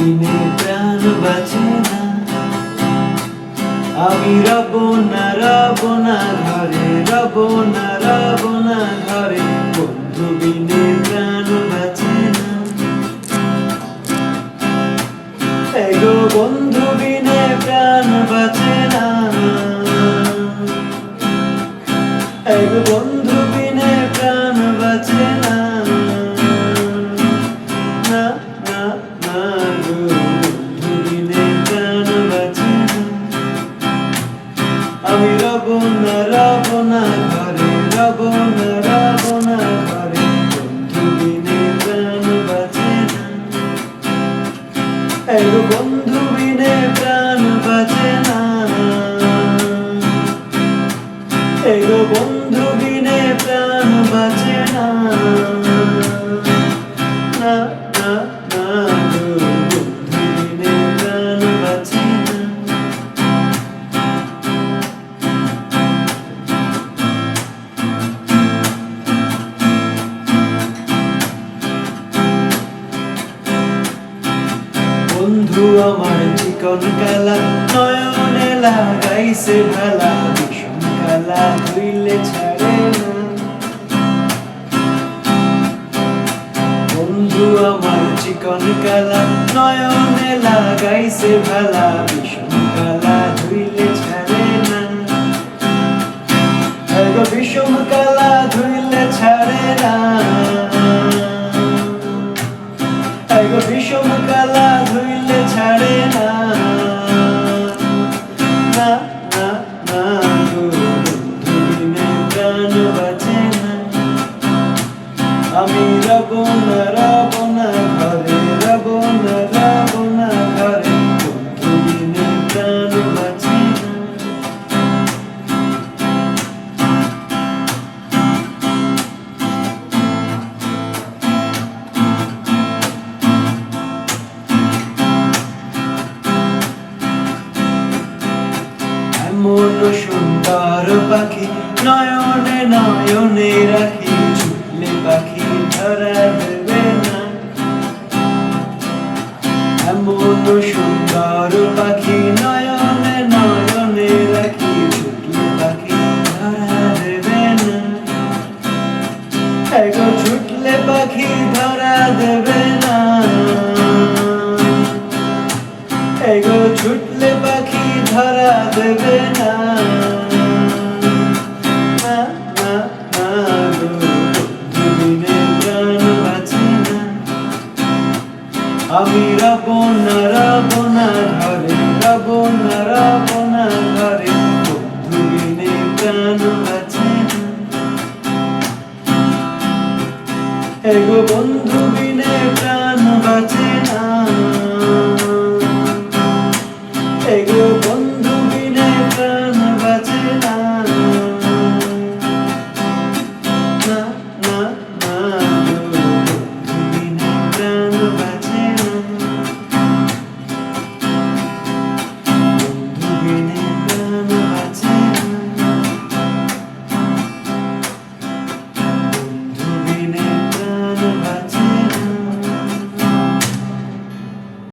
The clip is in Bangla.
বিনে প্রাণ বাঁচে না। আমি রব না রব না ঘরে, রব না রব না ঘরে, বন্ধু বিনে প্রাণ বাঁচে না। এগো বন্ধু বিনে প্রাণ বাঁচে না। এগো বন্ধু আমি রব না রব না ঘরে রব না ঘরে বন্ধু বিনে প্রাণ বাঁচে না চিকন কালা নয়নে লাগাইছে ভালা ভীষণ কালা ধুইলে ছাড়ে বন্ধু আমার চিকন কালা, নয়নে লাগাইছে ভালা ভীষণ কালা ধুইলে ছাড়ে না। ভীষণ কালা ধুইলে ছাড়ে না। আমি রব না রব না ঘরে রব না রব না ঘরে বন্ধু বিনে প্রাণ বাঁচে। এমন সুন্দর পাখি, নয়নে নয়নে রাখি। ধরা দেবে না এমন সুন্দর পাখি নয়নে নয়নে রাখি ছুটলে পাখি ধরা দেবে না এগো ছুটলে পাখি ধরা দেবে না এগো ছুটলে পাখি ধরা দেবে না আমি রব না রব না ঘরে, রব না রব না ঘরে ধুবিনে প্রাণ আছে। এগো বন্ধু বিনে প্রাণ বাঁচে না। এগো